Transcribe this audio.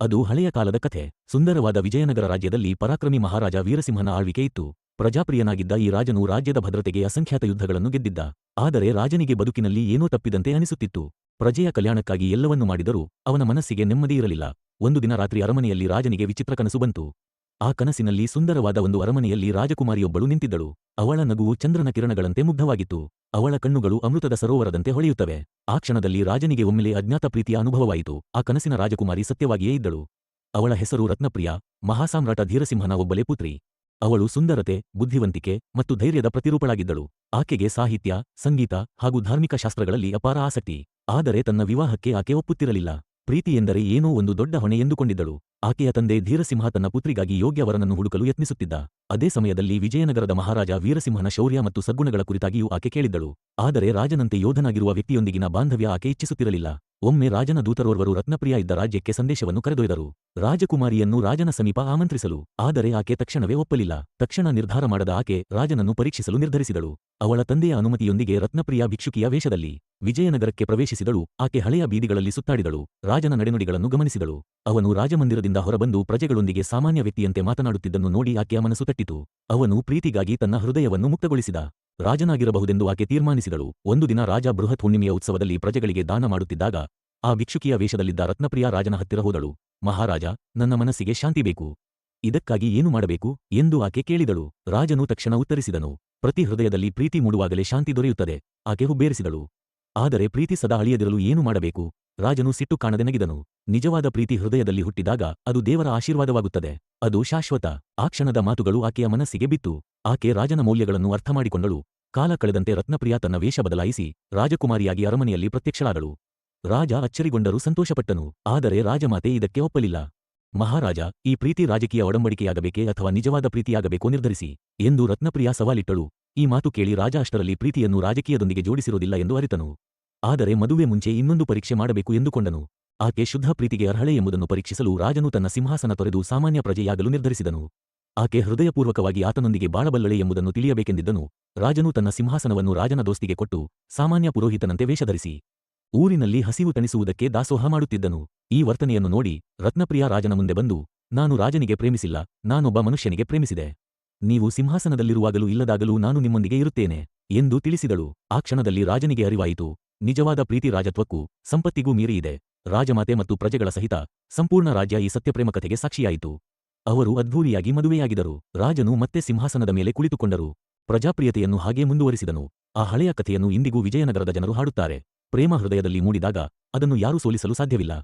ಅದು ಹಳೆಯ ಕಾಲದ ಕಥೆ. ಸುಂದರವಾದ ವಿಜಯನಗರ ರಾಜ್ಯದಲ್ಲಿ ಪರಾಕ್ರಮಿ ಮಹಾರಾಜ ವೀರಸಿಂಹನ ಆಳ್ವಿಕೆ ಇತ್ತು. ಪ್ರಜಾಪ್ರಿಯನಾಗಿದ್ದ ಈ ರಾಜನು ರಾಜ್ಯದ ಭದ್ರತೆಗೆ ಅಸಂಖ್ಯಾತ ಯುದ್ಧಗಳನ್ನು ಗೆದ್ದಿದ್ದ. ಆದರೆ ರಾಜನಿಗೆ ಬದುಕಿನಲ್ಲಿ ಏನೋ ತಪ್ಪಿದಂತೆ ಅನಿಸುತ್ತಿತ್ತು. ಪ್ರಜೆಯ ಕಲ್ಯಾಣಕ್ಕಾಗಿ ಎಲ್ಲವನ್ನೂ ಮಾಡಿದರೂ ಅವನ ಮನಸ್ಸಿಗೆ ನೆಮ್ಮದಿ ಇರಲಿಲ್ಲ. ಒಂದು ದಿನ ರಾತ್ರಿ ಅರಮನೆಯಲ್ಲಿ ರಾಜನಿಗೆ ವಿಚಿತ್ರ ಕನಸು ಬಂತು. ಆ ಕನಸಿನಲ್ಲಿ ಸುಂದರವಾದ ಒಂದು ಅರಮನೆಯಲ್ಲಿ ರಾಜಕುಮಾರಿಯೊಬ್ಬಳು ನಿಂತಿದ್ದಳು. ಅವಳ ನಗುವು ಚಂದ್ರನ ಕಿರಣಗಳಂತೆ ಮುಗ್ಧವಾಗಿತ್ತು. ಅವಳ ಕಣ್ಣುಗಳು ಅಮೃತದ ಸರೋವರದಂತೆ ಹೊಳೆಯುತ್ತವೆ. ಆ ಕ್ಷಣದಲ್ಲಿ ರಾಜನಿಗೆ ಒಮ್ಮೆಲೆ ಅಜ್ಞಾತ ಪ್ರೀತಿಯ ಅನುಭವವಾಯಿತು. ಆ ಕನಸಿನ ರಾಜಕುಮಾರಿ ಸತ್ಯವಾಗಿಯೇ ಇದ್ದಳು. ಅವಳ ಹೆಸರು ರತ್ನಪ್ರಿಯ, ಮಹಾಸಾಮ್ರಾಟ ಧೀರಸಿಂಹನ ಒಬ್ಬಲೇ ಪುತ್ರಿ. ಅವಳು ಸುಂದರತೆ, ಬುದ್ಧಿವಂತಿಕೆ ಮತ್ತು ಧೈರ್ಯದ ಪ್ರತಿರೂಪಳಾಗಿದ್ದಳು. ಆಕೆಗೆ ಸಾಹಿತ್ಯ, ಸಂಗೀತ ಹಾಗೂ ಧಾರ್ಮಿಕ ಶಾಸ್ತ್ರಗಳಲ್ಲಿ ಅಪಾರ ಆಸಕ್ತಿ. ಆದರೆ ತನ್ನ ವಿವಾಹಕ್ಕೆ ಆಕೆ ಒಪ್ಪುತ್ತಿರಲಿಲ್ಲ. ಪ್ರೀತಿ ಎಂದರೆ ಏನೋ ಒಂದು ದೊಡ್ಡ ಹೊಣೆ ಎಂದುಕೊಂಡಿದ್ದಳು. ಆಕೆಯ ತಂದೆ ಧೀರಸಿಂಹ ತನ್ನ ಪುತ್ರಿಗಾಗಿ ಯೋಗ್ಯ ವರನನ್ನು ಹುಡುಕಲು ಯತ್ನಿಸುತ್ತಿದ್ದ. ಅದೇ ಸಮಯದಲ್ಲಿ ವಿಜಯನಗರದ ಮಹಾರಾಜ ವೀರಸಿಂಹನ ಶೌರ್ಯ ಮತ್ತು ಸದ್ಗುಣಗಳ ಕುರಿತಾಗಿಯೂ ಆಕೆ ಕೇಳಿದ್ದಳು. ಆದರೆ ರಾಜನಂತೆ ಯೋಧನಾಗಿರುವ ವ್ಯಕ್ತಿಯೊಂದಿಗಿನ ಬಾಂಧವ್ಯ ಆಕೆ ಇಚ್ಛಿಸುತ್ತಿರಲಿಲ್ಲ ಒಮ್ಮೆ ರಾಜನ ದೂತರೋರ್ವರು ರತ್ನಪ್ರಿಯ ಇದ್ದ ರಾಜ್ಯಕ್ಕೆ ಸಂದೇಶವನ್ನು ಕರೆದೊಯ್ದರು. ರಾಜಕುಮಾರಿಯನ್ನು ರಾಜನ ಸಮೀಪ ಆಮಂತ್ರಿಸಲು, ಆದರೆ ಆಕೆ ತಕ್ಷಣವೇ ಒಪ್ಪಲಿಲ್ಲ. ತಕ್ಷಣ ನಿರ್ಧಾರ ಮಾಡದ ಆಕೆ ರಾಜನನ್ನು ಪರೀಕ್ಷಿಸಲು ನಿರ್ಧರಿಸಿದಳು. ಅವಳ ತಂದೆಯ ಅನುಮತಿಯೊಂದಿಗೆ ರತ್ನಪ್ರಿಯ ಭಿಕ್ಷುಕಿಯ ವೇಷದಲ್ಲಿ ವಿಜಯನಗರಕ್ಕೆ ಪ್ರವೇಶಿಸಿದಳು. ಆಕೆ ಹಳೆಯ ಬೀದಿಗಳಲ್ಲಿ ಸುತ್ತಾಡಿದಳು. ರಾಜನ ನಡೆನುಡಿಗಳನ್ನು ಗಮನಿಸಿದಳು. ಅವನು ರಾಜಮಂದಿರದಿಂದ ಹೊರಬಂದು ಪ್ರಜೆಗಳೊಂದಿಗೆ ಸಾಮಾನ್ಯ ವ್ಯಕ್ತಿಯಂತೆ ಮಾತನಾಡುತ್ತಿದ್ದನ್ನು ನೋಡಿ ಆಕೆಯ ಮನಸ್ಸು ತಟ್ಟಿತು. ಅವನು ಪ್ರೀತಿಗಾಗಿ ತನ್ನ ಹೃದಯವನ್ನು ಮುಕ್ತಗೊಳಿಸಿದ. ರಾಜನಾಗಿರಬಹುದೆಂದು ಆಕೆ ತೀರ್ಮಾನಿಸಿದಳು. ಒಂದು ದಿನ ರಾಜ ಬೃಹತ್ ಹುಣ್ಣಿಮೆಯ ಉತ್ಸವದಲ್ಲಿ ಪ್ರಜೆಗಳಿಗೆ ದಾನ ಮಾಡುತ್ತಿದ್ದಾಗ ಆ ಭಿಕ್ಷುಕಿಯ ವೇಷದಲ್ಲಿದ್ದ ರತ್ನಪ್ರಿಯ ರಾಜನ ಹತ್ತಿರ ಹೋದಳು. ಮಹಾರಾಜ, ನನ್ನ ಮನಸ್ಸಿಗೆ ಶಾಂತಿ ಬೇಕು. ಇದಕ್ಕಾಗಿ ಏನು ಮಾಡಬೇಕು? ಎಂದು ಆಕೆ ಕೇಳಿದಳು. ರಾಜನು ತಕ್ಷಣ ಉತ್ತರಿಸಿದನು. ಪ್ರತಿ ಹೃದಯದಲ್ಲಿ ಪ್ರೀತಿ ಮೂಡುವಾಗಲೇ ಶಾಂತಿ ದೊರೆಯುತ್ತದೆ, ಆಕೆ ಹುಬ್ಬೇರಿಸಿದಳು. ಆದರೆ ಪ್ರೀತಿ ಸದಾ ಅಳಿಯದಿರಲು ಏನು ಮಾಡಬೇಕು? ರಾಜನು ಸಿಟ್ಟು ಕಾಣದೆ ನಗಿದನು. ನಿಜವಾದ ಪ್ರೀತಿ ಹೃದಯದಲ್ಲಿ ಹುಟ್ಟಿದಾಗ ಅದು ದೇವರ ಆಶೀರ್ವಾದವಾಗುತ್ತದೆ. ಅದು ಶಾಶ್ವತ. ಆ ಕ್ಷಣದ ಮಾತುಗಳು ಆಕೆಯ ಮನಸ್ಸಿಗೆ ಬಿತ್ತು. ಆಕೆ ರಾಜನ ಮೌಲ್ಯಗಳನ್ನು ಅರ್ಥಮಾಡಿಕೊಂಡಳು. ಕಾಲ ಕಳೆದಂತೆ ರತ್ನಪ್ರಿಯ ತನ್ನ ವೇಷ ಬದಲಾಯಿಸಿ ರಾಜಕುಮಾರಿಯಾಗಿ ಅರಮನೆಯಲ್ಲಿ ಪ್ರತ್ಯಕ್ಷಳಾದಳು. ರಾಜ ಅಚ್ಚರಿಗೊಂಡರೂ ಸಂತೋಷಪಟ್ಟನು. ಆದರೆ ರಾಜಮಾತೆ ಇದಕ್ಕೆ ಒಪ್ಪಲಿಲ್ಲ. ಮಹಾರಾಜ, ಈ ಪ್ರೀತಿ ರಾಜಕೀಯ ಒಡಂಬಡಿಕೆಯಾಗಬೇಕೇ ಅಥವಾ ನಿಜವಾದ ಪ್ರೀತಿಯಾಗಬೇಕೋ ನಿರ್ಧರಿಸಿ ಎಂದು ರತ್ನಪ್ರಿಯ ಸವಾಲಿಟ್ಟಳು. ಈ ಮಾತು ಕೇಳಿ ರಾಜ ಅಷ್ಟರಲ್ಲಿ ಪ್ರೀತಿಯನ್ನು ರಾಜಕೀಯದೊಂದಿಗೆ ಜೋಡಿಸಿರುವುದಿಲ್ಲ ಎಂದು ಅರಿತನು. ಆದರೆ ಮದುವೆ ಮುಂಚೆ ಇನ್ನೊಂದು ಪರೀಕ್ಷೆ ಮಾಡಬೇಕು ಎಂದುಕೊಂಡನು. ಆಕೆ ಶುದ್ಧ ಪ್ರೀತಿಗೆ ಅರ್ಹಳೆ ಎಂಬುದನ್ನು ಪರೀಕ್ಷಿಸಲು ರಾಜನು ತನ್ನ ಸಿಂಹಾಸನ ತೊರೆದು ಸಾಮಾನ್ಯ ಪ್ರಜೆಯಾಗಲು ನಿರ್ಧರಿಸಿದನು. ಆಕೆ ಹೃದಯಪೂರ್ವಕವಾಗಿ ಆತನೊಂದಿಗೆ ಬಾಳಬಲ್ಲಳೆ ಎಂಬುದನ್ನು ತಿಳಿಯಬೇಕೆಂದಿದ್ದನು. ರಾಜನು ತನ್ನ ಸಿಂಹಾಸನವನ್ನು ರಾಜನ ದೋಸ್ತಿಗೆ ಕೊಟ್ಟು ಸಾಮಾನ್ಯ ಪುರೋಹಿತನಂತೆ ವೇಷಧರಿಸಿ ಊರಿನಲ್ಲಿ ಹಸಿವು ತಣಿಸುವುದಕ್ಕೆ ದಾಸೋಹ ಮಾಡುತ್ತಿದ್ದನು. ಈ ವರ್ತನೆಯನ್ನು ನೋಡಿ ರತ್ನಪ್ರಿಯ ರಾಜನ ಮುಂದೆ ಬಂದು, ನಾನು ರಾಜನಿಗೆ ಪ್ರೇಮಿಸಿಲ್ಲ, ನಾನೊಬ್ಬ ಮನುಷ್ಯನಿಗೆ ಪ್ರೇಮಿಸಿದೆ. ನೀವು ಸಿಂಹಾಸನದಲ್ಲಿರುವಾಗಲೂ ಇಲ್ಲದಾಗಲೂ ನಾನು ನಿಮ್ಮೊಂದಿಗೆ ಇರುತ್ತೇನೆ, ಎಂದು ತಿಳಿಸಿದಳು. ಆ ಕ್ಷಣದಲ್ಲಿ ರಾಜನಿಗೆ ಅರಿವಾಯಿತು. ನಿಜವಾದ ಪ್ರೀತಿ ರಾಜತ್ವಕ್ಕೂ ಸಂಪತ್ತಿಗೂ ಮೀರಿಯಿದೆ. ರಾಜಮಾತೆ ಮತ್ತು ಪ್ರಜೆಗಳ ಸಹಿತ ಸಂಪೂರ್ಣ ರಾಜ್ಯ ಈ ಸತ್ಯಪ್ರೇಮ ಕಥೆಗೆ ಸಾಕ್ಷಿಯಾಯಿತು. ಅವರು ಅದ್ಧೂರಿಯಾಗಿ ಮದುವೆಯಾಗಿದರು ರಾಜನು ಮತ್ತೆ ಸಿಂಹಾಸನದ ಮೇಲೆ ಕುಳಿತುಕೊಂಡರು. ಪ್ರಜಾಪ್ರಿಯತೆಯನ್ನು ಹಾಗೇ ಮುಂದುವರಿಸಿದನು. ಆ ಹಳೆಯ ಕಥೆಯನ್ನು ಇಂದಿಗೂ ವಿಜಯನಗರದ ಜನರು ಹಾಡುತ್ತಾರೆ. ಪ್ರೇಮ ಹೃದಯದಲ್ಲಿ ಮೂಡಿದಾಗ ಅದನ್ನು ಯಾರೂ ಸೋಲಿಸಲು ಸಾಧ್ಯವಿಲ್ಲ.